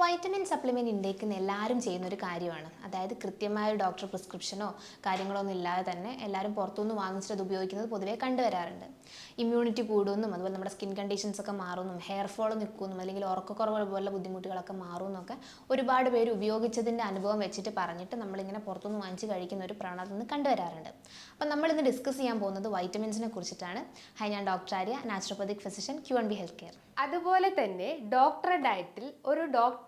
Vitamin supplement ഇൻടേക്കുന്ന എല്ലാവരും ചെയ്യുന്ന ഒരു കാര്യമാണ്. അതായത് കൃത്യമായ ഡോക്ടർ പ്രിസ്ക്രിപ്ഷനോ കാര്യങ്ങളോ ഒന്നും ഇല്ലാതെ തന്നെ എല്ലാവരും പുറത്തുനിന്ന് വാങ്ങിച്ചിട്ട് അത് ഉപയോഗിക്കുന്നത് പൊതുവേ കണ്ടുവരാറുണ്ട്. ഇമ്മ്യൂണിറ്റി കൂടുമെന്നും അതുപോലെ നമ്മുടെ സ്കിൻ കണ്ടീഷൻസ് ഒക്കെ മാറുമെന്നും ഹെയർ ഫോൾ നിൽക്കുമെന്നും അല്ലെങ്കിൽ ഉറക്കക്കുറവ് പോലുള്ള ബുദ്ധിമുട്ടുകളൊക്കെ മാറുമെന്നൊക്കെ ഒരുപാട് പേര് ഉപയോഗിച്ചതിന്റെ അനുഭവം വെച്ചിട്ട് പറഞ്ഞിട്ട് നമ്മളിങ്ങനെ പുറത്തുനിന്ന് വാങ്ങിച്ച് കഴിക്കുന്ന ഒരു പ്രവണത നിന്ന് കണ്ടുവരാറുണ്ട്. അപ്പം നമ്മൾ ഇന്ന് ഡിസ്കസ് ചെയ്യാൻ പോകുന്നത് വൈറ്റമിൻസിനെ കുറിച്ചിട്ടാണ്. ഹൈ ഞാൻ doctor Arya naturopathic physician Q N B health care അതുപോലെ തന്നെ ഡോക്ടറെ ഡയറ്റിൽ ഒരു ഡോക്ടർ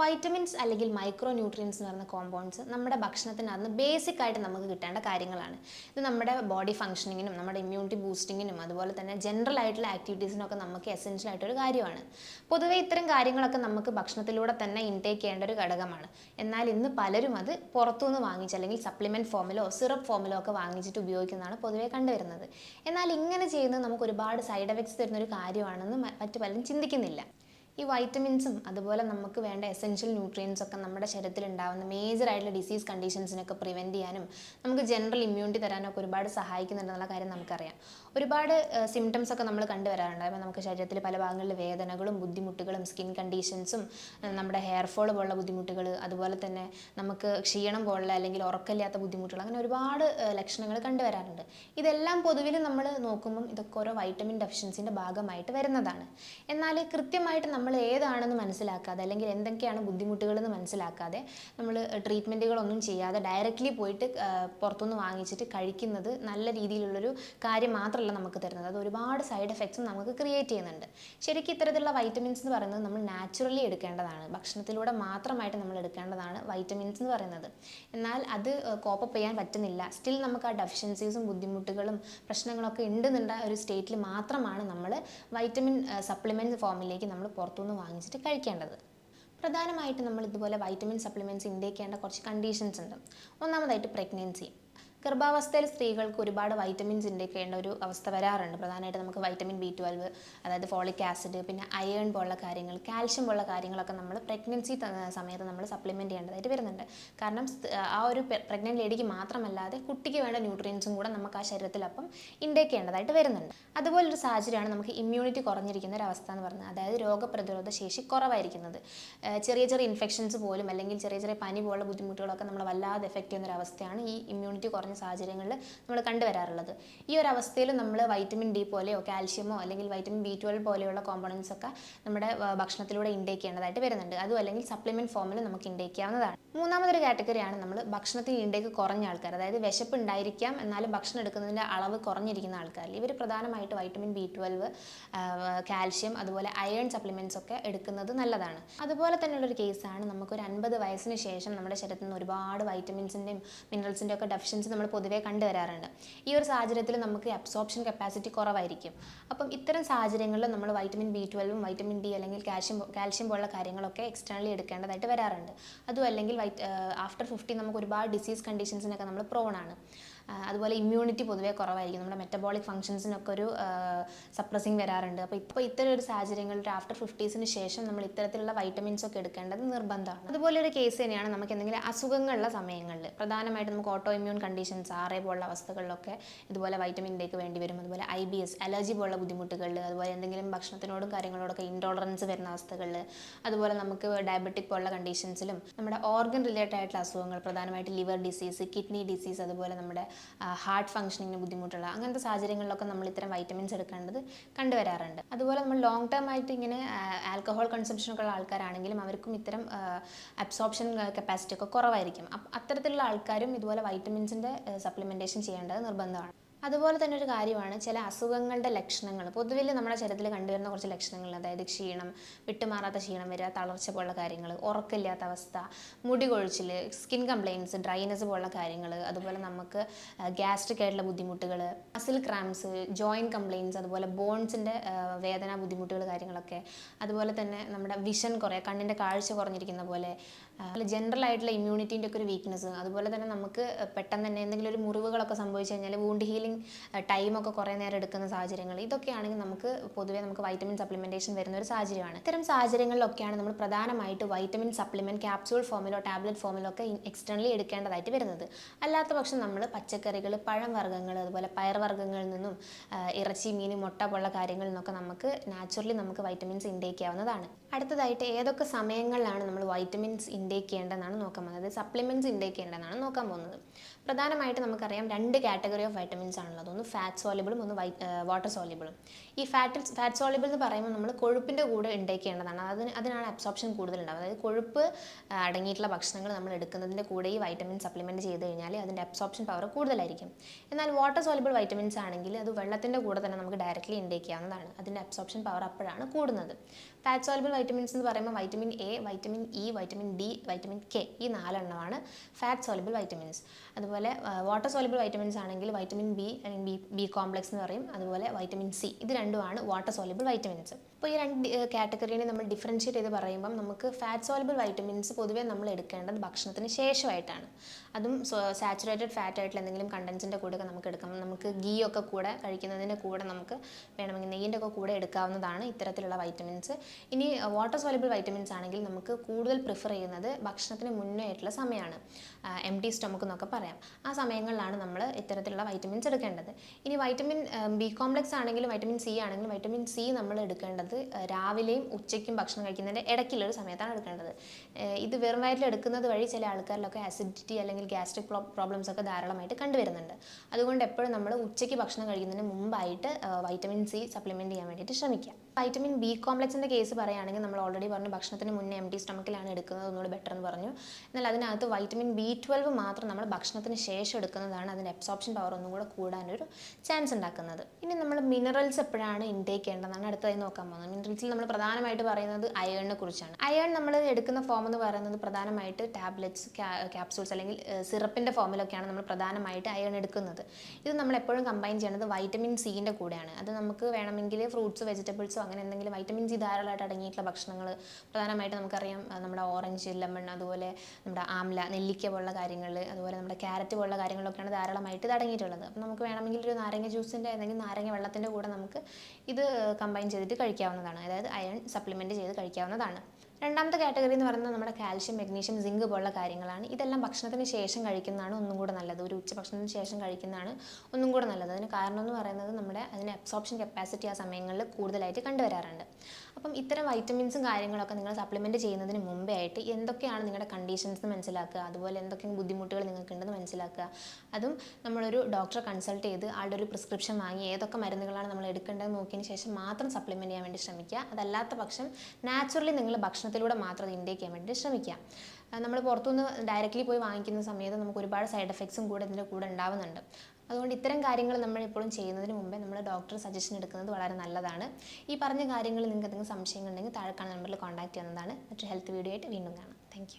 വൈറ്റമിൻസ് അല്ലെങ്കിൽ മൈക്രോ ന്യൂട്രിയൻസ് എന്ന് പറയുന്ന കോമ്പൗണ്ട്സ് നമ്മുടെ ഭക്ഷണത്തിനകത്ത് ബേസിക് ആയിട്ട് നമുക്ക് കിട്ടേണ്ട കാര്യങ്ങളാണ്. ഇത് നമ്മുടെ ബോഡി ഫംഗ്ഷനിങ്ങിനും നമ്മുടെ ഇമ്മ്യൂണിറ്റി ബൂസ്റ്റിങ്ങിനും അതുപോലെ തന്നെ ജനറൽ ആയിട്ടുള്ള ആക്ടിവിറ്റീസിനൊക്കെ നമുക്ക് എസെൻഷ്യൽ ആയിട്ടൊരു കാര്യമാണ്. പൊതുവെ ഇത്തരം കാര്യങ്ങളൊക്കെ നമുക്ക് ഭക്ഷണത്തിലൂടെ തന്നെ ഇൻടേക്ക് ചെയ്യേണ്ട ഒരു ഘടകമാണ്. എന്നാൽ ഇന്ന് പലരും അത് പുറത്തുനിന്ന് വാങ്ങിച്ച് അല്ലെങ്കിൽ സപ്ലിമെന്റ് ഫോമിലോ സിറപ്പ് ഫോമിലോ ഒക്കെ വാങ്ങിച്ചിട്ട് ഉപയോഗിക്കുന്നതാണ് പൊതുവെ കണ്ടുവരുന്നത്. എന്നാൽ ഇങ്ങനെ ചെയ്യുന്നത് നമുക്ക് ഒരുപാട് സൈഡ് എഫക്ട്സ് തരുന്ന ഒരു കാര്യമാണെന്ന് മറ്റു പലരും ചിന്തിക്കുന്നില്ല. ഈ വൈറ്റമിൻസും അതുപോലെ നമുക്ക് വേണ്ട എസെൻഷ്യൽ ന്യൂട്രിയൻസ് ഒക്കെ നമ്മുടെ ശരീരത്തിൽ ഉണ്ടാകുന്ന മേജർ ആയിട്ടുള്ള ഡിസീസ് കണ്ടീഷൻസിനൊക്കെ പ്രിവെന്റ് ചെയ്യാനും നമുക്ക് ജനറൽ ഇമ്മ്യൂണിറ്റി തരാനൊക്കെ ഒരുപാട് സഹായിക്കുന്നുണ്ടെന്നുള്ള കാര്യം നമുക്കറിയാം. ഒരുപാട് സിംറ്റംസ് ഒക്കെ നമ്മൾ കണ്ടുവരാറുണ്ട് അപ്പോൾ നമുക്ക് ശരീരത്തിൽ പല ഭാഗങ്ങളിൽ വേദനകളും ബുദ്ധിമുട്ടുകളും സ്കിൻ കണ്ടീഷൻസും നമ്മുടെ ഹെയർ ഫോൾ പോലുള്ള ബുദ്ധിമുട്ടുകൾ അതുപോലെ തന്നെ നമുക്ക് ക്ഷീണം പോലുള്ള അല്ലെങ്കിൽ ഉറക്കമില്ലാത്ത ബുദ്ധിമുട്ടുകൾ അങ്ങനെ ഒരുപാട് ലക്ഷണങ്ങൾ കണ്ടുവരാറുണ്ട് ഇതെല്ലാം പൊതുവിൽ നമ്മൾ നോക്കുമ്പം ഇതൊക്കെ ഓരോ വൈറ്റമിൻ ഡെഫിഷ്യൻസിന്റെ ഭാഗമായിട്ട് വരുന്നതാണ്. എന്നാൽ കൃത്യമായിട്ട് നമ്മൾ ഏതാണെന്ന് മനസ്സിലാക്കാതെ അല്ലെങ്കിൽ എന്തൊക്കെയാണ് ബുദ്ധിമുട്ടുകളെന്ന് മനസ്സിലാക്കാതെ നമ്മൾ ട്രീറ്റ്മെന്റുകളൊന്നും ചെയ്യാതെ ഡയറക്റ്റ്ലി പോയിട്ട് പുറത്തുനിന്ന് വാങ്ങിച്ചിട്ട് കഴിക്കുന്നത് നല്ല രീതിയിലുള്ളൊരു കാര്യം മാത്രമല്ല നമുക്ക് തരുന്നത്. അത് ഒരുപാട് സൈഡ് എഫക്ട്സും നമുക്ക് ക്രിയേറ്റ് ചെയ്യുന്നുണ്ട്. ശരിക്കും ഇത്തരത്തിലുള്ള വൈറ്റമിൻസ് എന്ന് പറയുന്നത് നമ്മൾ നാച്ചുറലി എടുക്കേണ്ടതാണ്. ഭക്ഷണത്തിലൂടെ മാത്രമായിട്ട് നമ്മൾ എടുക്കേണ്ടതാണ് വൈറ്റമിൻസ് എന്ന് പറയുന്നത്. എന്നാൽ അത് കോപ്പപ്പ് ചെയ്യാൻ പറ്റുന്നില്ല. സ്റ്റിൽ നമുക്ക് ആ ഡെഫിഷ്യൻസീസും ബുദ്ധിമുട്ടുകളും പ്രശ്നങ്ങളൊക്കെ ഉണ്ടെന്നുണ്ട ഒരു സ്റ്റേറ്റിൽ മാത്രമാണ് നമ്മൾ വൈറ്റമിൻ സപ്ലിമെന്റ് ഫോമിലേക്ക് നമ്മൾ പുറത്തുനിന്ന് വാങ്ങിച്ചിട്ട് കഴിക്കേണ്ടത്. പ്രധാനമായിട്ട് നമ്മൾ ഇതുപോലെ വൈറ്റമിൻ സപ്ലിമെന്റ്സ് ഇൻടേക്ക് ചെയ്യേണ്ട കുറച്ച് കണ്ടീഷൻസ് ഉണ്ട്. ഒന്നാമതായിട്ട് പ്രഗ്നൻസി ഗർഭാവസ്ഥയിൽ സ്ത്രീകൾക്ക് ഒരുപാട് വൈറ്റമിൻസ് ഇൻടേക്ക് ചെയ്യേണ്ട ഒരു അവസ്ഥ വരാറുണ്ട്. പ്രധാനമായിട്ട് നമുക്ക് വൈറ്റമിൻ ബി ട്വൽവ് അതായത് ഫോളിക് ആസിഡ് പിന്നെ അയേൺ പോലുള്ള കാര്യങ്ങൾ കാൽഷ്യം പോലുള്ള കാര്യങ്ങളൊക്കെ നമ്മൾ പ്രഗ്നൻസി സമയത്ത് നമ്മൾ സപ്ലിമെന്റ് ചെയ്യേണ്ടതായിട്ട് വരുന്നുണ്ട്. കാരണം ആ ഒരു പ്രഗ്നന്റ് ലേഡിക്ക് മാത്രമല്ലാതെ കുട്ടിക്ക് വേണ്ട ന്യൂട്രിയൻസും കൂടെ നമുക്ക് ആ ശരീരത്തിൽ അപ്പം ഇൻടേക്ക് ചെയ്യേണ്ടതായിട്ട് വരുന്നുണ്ട്. അതുപോലൊരു സാഹചര്യമാണ് നമുക്ക് ഇമ്മ്യൂണിറ്റി കുറഞ്ഞിരിക്കുന്ന ഒരു അവസ്ഥ എന്ന് പറയുന്നത് അതായത് രോഗപ്രതിരോധ ശേഷി കുറവായിരിക്കുന്നത്. ചെറിയ ചെറിയ ഇൻഫെക്ഷൻസ് പോലും അല്ലെങ്കിൽ ചെറിയ ചെറിയ പനി പോലുള്ള ബുദ്ധിമുട്ടുകളൊക്കെ നമ്മൾ വല്ലാതെ എഫക്റ്റ് ചെയ്യുന്ന ഒരു അവസ്ഥയാണ് ഈ ഇമ്മ്യൂണിറ്റി സാഹചര്യങ്ങളിൽ നമ്മൾ കണ്ടുവരാറുള്ളത്. ഈ ഒരു അവസ്ഥയിൽ നമ്മൾ വൈറ്റമിൻ ഡി പോലെയോ കാൽഷ്യമോ അല്ലെങ്കിൽ വൈറ്റമിൻ ബി ട്വൽവ് പോലെയുള്ള കോമ്പണൻസ് ഒക്കെ നമ്മുടെ ഭക്ഷണത്തിലൂടെ ഇൻടേക്ക് ചെയ്യേണ്ടതായിട്ട് വരുന്നുണ്ട്. അതും അല്ലെങ്കിൽ സപ്ലിമെന്റ് ഫോമിൽ നമുക്ക് ഇൻടേക്ക് ചെയ്യാവുന്നതാണ്. മൂന്നാമതൊരു കാറ്റഗറിയാണ് നമ്മൾ ഭക്ഷണത്തിൽ ഇൻടേക്ക് കുറഞ്ഞ ആൾക്കാർ. അതായത് വിശപ്പ് ഉണ്ടായിരിക്കാം എന്നാലും ഭക്ഷണം എടുക്കുന്നതിന്റെ അളവ് കുറഞ്ഞിരിക്കുന്ന ആൾക്കാരിൽ. ഇവർ പ്രധാനമായിട്ട് വൈറ്റമിൻ ബി ട്വൽവ് കാൽഷ്യം അതുപോലെ അയൺ സപ്ലിമെന്റ്സ് ഒക്കെ എടുക്കുന്നത് നല്ലതാണ്. അതുപോലെ തന്നെയുള്ളൊരു കേസാണ് നമുക്കൊരു അൻപത് വയസ്സിന് ശേഷം നമ്മുടെ ശരീരത്തിൽ നിന്ന് ഒരുപാട് വൈറ്റമിൻസിന്റെയും മിനറൽസിന്റെ ഒക്കെ ഡെഫിഷ്യൻസി നമ്മൾ പൊതുവേ കണ്ടുവരാറുണ്ട്. ഈ ഒരു സാഹചര്യത്തിൽ നമുക്ക് അബ്സോർപ്ഷൻ കപ്പാസിറ്റി കുറവായിരിക്കും. അപ്പം ഇത്തരം സാഹചര്യങ്ങളിൽ നമ്മൾ വൈറ്റമിൻ ബി ട്വൽവും വൈറ്റമിൻ ഡി അല്ലെങ്കിൽ കാൽഷ്യം കാൽഷ്യം പോലുള്ള കാര്യങ്ങളൊക്കെ എക്സ്റ്റേണലി എടുക്കേണ്ടതായിട്ട് വരാറുണ്ട്. അതും അല്ലെങ്കിൽ ആഫ്റ്റർ ഫിഫ്റ്റി നമുക്ക് ഒരുപാട് ഡിസീസ് കണ്ടീഷൻസിനൊക്കെ നമ്മൾ പ്രോണാണ് അതുപോലെ ഇമ്മ്യൂണിറ്റി പൊതുവേ കുറവായിരിക്കും. നമ്മുടെ മെറ്റബോളിക് ഫംഗ്ഷൻസിനൊക്കെ ഒരു സപ്രസിങ് വരാറുണ്ട്. അപ്പോൾ ഇപ്പോൾ ഇത്തരം ഒരു സാഹചര്യങ്ങളിൽ ആഫ്റ്റർ ഫിഫ്റ്റീസിന് ശേഷം നമ്മൾ ഇത്തരത്തിലുള്ള വൈറ്റമിൻസ് ഒക്കെ എടുക്കേണ്ടത് നിർബന്ധമാണ്. അതുപോലെ ഒരു കേസ് തന്നെയാണ് നമുക്ക് എന്തെങ്കിലും അസുഖങ്ങളുള്ള സമയങ്ങളിൽ പ്രധാനമായിട്ട് നമുക്ക് ഓട്ടോ ഇമ്മ്യൂൺ കണ്ടീഷൻസ് ആറേ പോലുള്ള അവസ്ഥകളിലൊക്കെ ഇതുപോലെ വൈറ്റമിൻ വേണ്ടി വരും. അതുപോലെ ഐ ബി എസ് അലർജി പോലുള്ള ബുദ്ധിമുട്ടുകളിൽ അതുപോലെ എന്തെങ്കിലും ഭക്ഷണത്തിനോടും കാര്യങ്ങളോടൊക്കെ ഇൻടോളറൻസ് വരുന്ന അവസ്ഥകളിൽ അതുപോലെ നമുക്ക് ഡയബറ്റിക് പോലുള്ള കണ്ടീഷൻസിലും നമ്മുടെ ഓർഗൻ റിലേറ്റഡ് ആയിട്ടുള്ള അസുഖങ്ങൾ പ്രധാനമായിട്ട് ലിവർ ഡിസീസ് കിഡ്നി ഡിസീസ് അതുപോലെ നമ്മുടെ ഹാർട്ട് ഫംഗ്ഷനിങ്ങിന് ബുദ്ധിമുട്ടുള്ള അങ്ങനത്തെ സാഹചര്യങ്ങളിലൊക്കെ നമ്മൾ ഇത്തരം വൈറ്റമിൻസ് എടുക്കേണ്ടത് കണ്ടുവരാറുണ്ട്. അതുപോലെ നമ്മൾ ലോങ് ടേം ആയിട്ട് ഇങ്ങനെ ആൽക്കഹോൾ കൺസംഷൻ ഒക്കെ ഉള്ള ആൾക്കാരാണെങ്കിലും അവർക്കും ഇത്തരം അബ്സോർപ്ഷൻ കപ്പാസിറ്റി ഒക്കെ കുറവായിരിക്കും. അത്തരത്തിലുള്ള ആൾക്കാരും ഇതുപോലെ വൈറ്റമിൻസിന്റെ സപ്ലിമെന്റേഷൻ ചെയ്യേണ്ടത് നിർബന്ധമാണ്. അതുപോലെ തന്നെ ഒരു കാര്യമാണ് ചില അസുഖങ്ങളുടെ ലക്ഷണങ്ങൾ. പൊതുവിൽ നമ്മുടെ ശരീരത്തിൽ കണ്ടുവരുന്ന കുറച്ച് ലക്ഷണങ്ങൾ അതായത് ക്ഷീണം വിട്ടുമാറാത്ത ക്ഷീണം വരിക തളർച്ച പോലുള്ള കാര്യങ്ങൾ ഉറക്കമില്ലാത്ത അവസ്ഥ മുടി കൊഴിച്ചിൽ സ്കിൻ കംപ്ലയിൻസ് ഡ്രൈനസ് പോലുള്ള കാര്യങ്ങൾ അതുപോലെ നമുക്ക് ഗ്യാസ്ട്രിക് ആയിട്ടുള്ള ബുദ്ധിമുട്ടുകൾ മസിൽ ക്രാംസ് ജോയിന്റ് കംപ്ലയിൻസ് അതുപോലെ ബോൺസിന്റെ വേദന ബുദ്ധിമുട്ടുകൾ കാര്യങ്ങളൊക്കെ അതുപോലെ തന്നെ നമ്മുടെ വിഷൻ കുറേ കണ്ണിന്റെ കാഴ്ച കുറഞ്ഞിരിക്കുന്ന പോലെ ജനറൽ ആയിട്ടുള്ള ഇമ്മ്യൂണിറ്റീന്റെ ഒക്കെ ഒരു വീക്ക്നെസ് അതുപോലെ തന്നെ നമുക്ക് പെട്ടെന്ന് തന്നെ എന്തെങ്കിലും ഒരു മുറിവുകളൊക്കെ സംഭവിച്ചു കഴിഞ്ഞാൽ വൂണ്ട് ഹീലിംഗ് ടൈമൊക്കെ കുറേ നേരം എടുക്കുന്ന സാഹചര്യങ്ങൾ. ഇതൊക്കെയാണെങ്കിൽ നമുക്ക് പൊതുവേ നമുക്ക് വൈറ്റമിൻ സപ്ലിമെന്റേഷൻ വരുന്ന ഒരു സാഹചര്യമാണ്. ഇത്തരം സാഹചര്യങ്ങളിലൊക്കെയാണ് നമ്മൾ പ്രധാനമായിട്ട് വൈറ്റമിൻ സപ്ലിമെന്റ് ക്യാപ്സ്യൂൾ ഫോമിലോ ടാബ്ലറ്റ് ഫോമിലോ ഒക്കെ എക്സ്റ്റേണലി എടുക്കേണ്ടതായിട്ട് വരുന്നത്. അല്ലാത്ത പക്ഷം നമ്മൾ പച്ചക്കറികൾ പഴം വർഗങ്ങൾ അതുപോലെ പയർവർഗങ്ങളിൽ നിന്നും ഇറച്ചി മീൻ മുട്ട പോലുള്ള കാര്യങ്ങളിൽ നിന്നൊക്കെ നമുക്ക് നാച്ചുറലി നമുക്ക് വൈറ്റമിൻസ് ഇൻടേക്ക് ചെയ്യാവുന്നതാണ്. അടുത്തതായിട്ട് ഏതൊക്കെ സമയങ്ങളിലാണ് നമ്മൾ വൈറ്റമിൻസ് ഇൻടേക്ക് ചെയ്യേണ്ടതെന്നാണ് നോക്കാൻ പോകുന്നത്. സപ്ലിമെന്റ്സ് ഇൻടേക്ക് ചെയ്യേണ്ടതെന്നാണ് നോക്കാൻ പോകുന്നത്. പ്രധാനമായിട്ട് നമുക്കറിയാം രണ്ട് കാറ്റഗറി ഓഫ് വൈറ്റമിൻസ് ആണുള്ളത്. ഒന്ന് ഫാറ്റ് സോളിബിളും ഒന്ന് വൈ വാട്ടർ സോളിബിളും ഈ ഫാറ്റ് ഫാറ്റ് സോളിബിൾ എന്ന് പറയുമ്പോൾ നമ്മൾ കൊഴുപ്പിന്റെ കൂടെ ഇൻടേക്ക് ചെയ്യേണ്ടതാണ്. അതിന് അതിനാണ് അബ്സോപ്ഷൻ കൂടുതലുണ്ടാവുക. അതായത് കൊഴുപ്പ് അടങ്ങിയിട്ടുള്ള ഭക്ഷണങ്ങൾ നമ്മൾ എടുക്കുന്നതിന്റെ കൂടെ ഈ വൈറ്റമിൻ സപ്ലിമെന്റ് ചെയ്ത് കഴിഞ്ഞാൽ അതിന്റെ അബ്സോപ്ഷൻ പവർ കൂടുതലായിരിക്കും. എന്നാൽ വാട്ടർ സോളിബിൾ വൈറ്റമിൻസ് ആണെങ്കിൽ അത് വെള്ളത്തിന്റെ കൂടെ തന്നെ നമുക്ക് ഡയറക്റ്റ്ലി ഇൻടേക്ക് ചെയ്യാവുന്നതാണ്. അതിന്റെ അബ്സോപ്ഷൻ പവർ അപ്പോഴാണ് കൂടുന്നത്. ഫാറ്റ് സോളിബിൾ വൈറ്റമിൻസ് എന്ന് പറയുമ്പോൾ vitamin A vitamin E vitamin D vitamin K ഈ നാലെണ്ണമാണ് ഫാറ്റ് സോളിബിൾ വൈറ്റമിൻസ് അതുപോലെ വാട്ടർ സോലബിൾ വൈറ്റമിൻസ് ആണെങ്കിൽ വൈറ്റമിൻ ബി അല്ലെങ്കിൽ ബി ബി കോംപ്ലക്സ് എന്ന് പറയും. അതുപോലെ വൈറ്റമിൻ സി ഇത് രണ്ടുമാണ് വാട്ടർ സോലബിൾ വൈറ്റമിൻസ് അപ്പോൾ ഈ രണ്ട് കാറ്റഗറീനെ നമ്മൾ ഡിഫറൻഷ്യേറ്റ് ചെയ്ത് പറയുമ്പം നമുക്ക് ഫാറ്റ് സോലബിൾ വൈറ്റമിൻസ് പൊതുവേ നമ്മൾ എടുക്കേണ്ടത് ഭക്ഷണത്തിന് ശേഷമായിട്ടാണ്. അതും സാച്ചുറേറ്റഡ് ഫാറ്റ് ആയിട്ടുള്ള എന്തെങ്കിലും കണ്ടൻസിന്റെ കൂടെ നമുക്ക് എടുക്കാം. നമുക്ക് ഗീ ഒക്കെ കൂടെ കഴിക്കുന്നതിന്റെ കൂടെ നമുക്ക് വേണമെങ്കിൽ നെയ്യിന്റെ ഒക്കെ കൂടെ എടുക്കാവുന്നതാണ് ഇത്തരത്തിലുള്ള വൈറ്റമിൻസ് ഇനി വാട്ടർ സോലബിൾ വൈറ്റമിൻസ് ആണെങ്കിൽ നമുക്ക് കൂടുതൽ പ്രിഫർ ചെയ്യുന്നത് ഭക്ഷണത്തിന് മുന്നേ ആയിട്ടുള്ള സമയമാണ് എം ടി സ്റ്റൊമക്ക് എന്നൊക്കെ പറയാം. ആ സമയങ്ങളിലാണ് നമ്മൾ ഇത്തരത്തിലുള്ള വൈറ്റമിൻസ് എടുക്കേണ്ടത്. ഇനി വൈറ്റമിൻ ബി കോംപ്ലക്സ് ആണെങ്കിലും വൈറ്റമിൻ സി ആണെങ്കിലും വൈറ്റമിൻ സി നമ്മൾ എടുക്കേണ്ടത് രാവിലെയും ഉച്ചയ്ക്കും ഭക്ഷണം കഴിക്കുന്നതിന്റെ ഇടയ്ക്കുള്ളൊരു സമയത്താണ് എടുക്കേണ്ടത്. ഇത് വെറും വയറ്റിൽ എടുക്കുന്നത് വഴി ചില ആൾക്കാരിലൊക്കെ അസിഡിറ്റി അല്ലെങ്കിൽ ഗ്യാസ്ട്രിക് പ്രോബ്ലംസ് ഒക്കെ ധാരാളമായിട്ട് കണ്ടുവരുന്നുണ്ട്. അതുകൊണ്ട് എപ്പോഴും നമ്മൾ ഉച്ചയ്ക്ക് ഭക്ഷണം കഴിക്കുന്നതിന് മുമ്പായിട്ട് വൈറ്റമിൻ സി സപ്ലിമെന്റ് ചെയ്യാൻ വേണ്ടിയിട്ട് ശ്രമിക്കുക. വൈറ്റമിൻ ബി കോംപ്ലക്സിന്റെ കേസ് പറയുകയാണെങ്കിൽ നമ്മൾ ഓൾറെഡി പറഞ്ഞു ഭക്ഷണത്തിന് മുന്നേ എം ടി സ്റ്റൊമക്കിലാണ് എടുക്കുന്നത് ഒന്നുകൂടി ബെറ്റർ എന്ന് പറഞ്ഞു. എന്നാൽ അതിനകത്ത് വൈറ്റമിൻ ബി ട്വൽവ് മാത്രം നമ്മൾ ഭക്ഷണത്തിന് ശേഷം എടുക്കുന്നതാണ് അതിന്റെ എബ്സോപ്ഷൻ പവർ ഒന്നും കൂടെ കൂടാനൊരു ചാൻസ് ഉണ്ടാക്കുന്നത്. ഇനി നമ്മൾ മിനറൽസ് എപ്പോഴാണ് ഇൻടേക്ക് ചെയ്യേണ്ടതെന്നാണ് അടുത്തതായി നോക്കാൻ പോകുന്നത്. മിനറൽസിൽ നമ്മൾ പ്രധാനമായിട്ട് പറയുന്നത് അയേണിനെ കുറിച്ചാണ്. അയേൺ നമ്മൾ എടുക്കുന്ന ഫോം എന്ന് പറയുന്നത് പ്രധാനമായിട്ട് ടാബ്ലറ്റ്സ് ക്യാപ്സൂൾസ് അല്ലെങ്കിൽ സിറപ്പിന്റെ ഫോമിലൊക്കെയാണ് നമ്മൾ പ്രധാനമായിട്ട് അയേൺ എടുക്കുന്നത്. ഇത് നമ്മൾ എപ്പോഴും കമ്പൈൻ ചെയ്യുന്നത് വൈറ്റമിൻ സിന്റെ കൂടെയാണ്. അത് നമുക്ക് വേണമെങ്കിൽ ഫ്രൂട്ട്സ് വെജിറ്റബിൾസോ അങ്ങനെ എന്തെങ്കിലും വൈറ്റമിൻ സി ധാരാളമായിട്ട് അടങ്ങിയിട്ടുള്ള ഭക്ഷണങ്ങൾ പ്രധാനമായിട്ട് നമുക്കറിയാം നമ്മുടെ ഓറഞ്ച് ലെമൺ അതുപോലെ നമ്മുടെ ആംല നെല്ലിക്ക പോലുള്ള കാര്യങ്ങൾ അതുപോലെ നമ്മുടെ ക്യാരറ്റ് പോലുള്ള കാര്യങ്ങളൊക്കെയാണ് ധാരാളമായിട്ട് ഇത് അടങ്ങിയിട്ടുള്ളത്. അപ്പോൾ നമുക്ക് വേണമെങ്കിൽ ഒരു നാരങ്ങ ജ്യൂസിന്റെ അല്ലെങ്കിൽ നാരങ്ങ വെള്ളത്തിന്റെ കൂടെ നമുക്ക് ഇത് കമ്പൈൻ ചെയ്തിട്ട് കഴിക്കാവുന്നതാണ്. അതായത് അയൺ സപ്ലിമെന്റ് ചെയ്ത് കഴിക്കാവുന്നതാണ്. രണ്ടാമത്തെ കാറ്റഗറി എന്ന് പറയുന്നത് നമ്മുടെ കാൽഷ്യം മെഗ്നീഷ്യം സിങ്ക് പോലുള്ള കാര്യങ്ങളാണ്. ഇതെല്ലാം ഭക്ഷണത്തിന് ശേഷം കഴിക്കുന്നതാണ് ഒന്നും കൂടെ നല്ലത്. ഒരു ഉച്ച ഭക്ഷണത്തിന് ശേഷം കഴിക്കുന്നതാണ് ഒന്നും കൂടെ നല്ലത്. അതിന് കാരണം എന്ന് പറയുന്നത് നമ്മുടെ അതിന് അബ്സോർപ്ഷൻ കപ്പാസിറ്റി ആ സമയങ്ങളിൽ കൂടുതലായിട്ട് കണ്ടുവരാറുണ്ട്. അപ്പം ഇത്തരം വൈറ്റമിൻസും കാര്യങ്ങളൊക്കെ നിങ്ങൾ സപ്ലിമെന്റ് ചെയ്യുന്നതിന് മുമ്പേ ആയിട്ട് എന്തൊക്കെയാണ് നിങ്ങളുടെ കണ്ടീഷൻസ് മനസ്സിലാക്കുക അതുപോലെ എന്തൊക്കെ ബുദ്ധിമുട്ടുകൾ നിങ്ങൾക്കുണ്ടെന്ന് മനസ്സിലാക്കുക. അതും നമ്മളൊരു ഡോക്ടറെ കൺസൾട്ട് ചെയ്ത് ആളുടെ ഒരു പ്രിസ്ക്രിപ്ഷൻ വാങ്ങി ഏതൊക്കെ മരുന്നുകളാണ് നമ്മൾ എടുക്കേണ്ടത് നോക്കിയതിന് ശേഷം മാത്രം സപ്ലിമെന്റ് ചെയ്യാൻ വേണ്ടി ശ്രമിക്കുക. അതല്ലാത്ത പക്ഷം നാച്ചുറലി നിങ്ങൾ ഭക്ഷണത്തിലൂടെ മാത്രം അത് ഇൻടേക്ക് ചെയ്യാൻ വേണ്ടി ശ്രമിക്കുക. നമ്മൾ പുറത്തുനിന്ന് ഡയറക്റ്റ്ലി പോയി വാങ്ങിക്കുന്ന സമയത്ത് നമുക്ക് ഒരുപാട് സൈഡ് എഫക്ട്സും കൂടെ ഇതിന്റെ കൂടെ ഉണ്ടാവുന്നുണ്ട്. അതുകൊണ്ട് ഇത്തരം കാര്യങ്ങൾ നമ്മൾ എപ്പോഴും ചെയ്യുന്നതിന് മുമ്പേ നമ്മൾ ഡോക്ടർ സജഷൻ എടുക്കുന്നത് വളരെ നല്ലതാണ്. ഈ പറഞ്ഞ കാര്യങ്ങളിൽ നിങ്ങൾക്ക് എന്തെങ്കിലും സംശയങ്ങളുണ്ടെങ്കിൽ താഴെ കാണുന്ന നമ്പറിൽ കോൺടാക്ട് ചെയ്യുന്നതാണ്. മറ്റൊരു ഹെൽത്ത് വീഡിയോ ആയിട്ട് വീണ്ടും കാണാം. താങ്ക്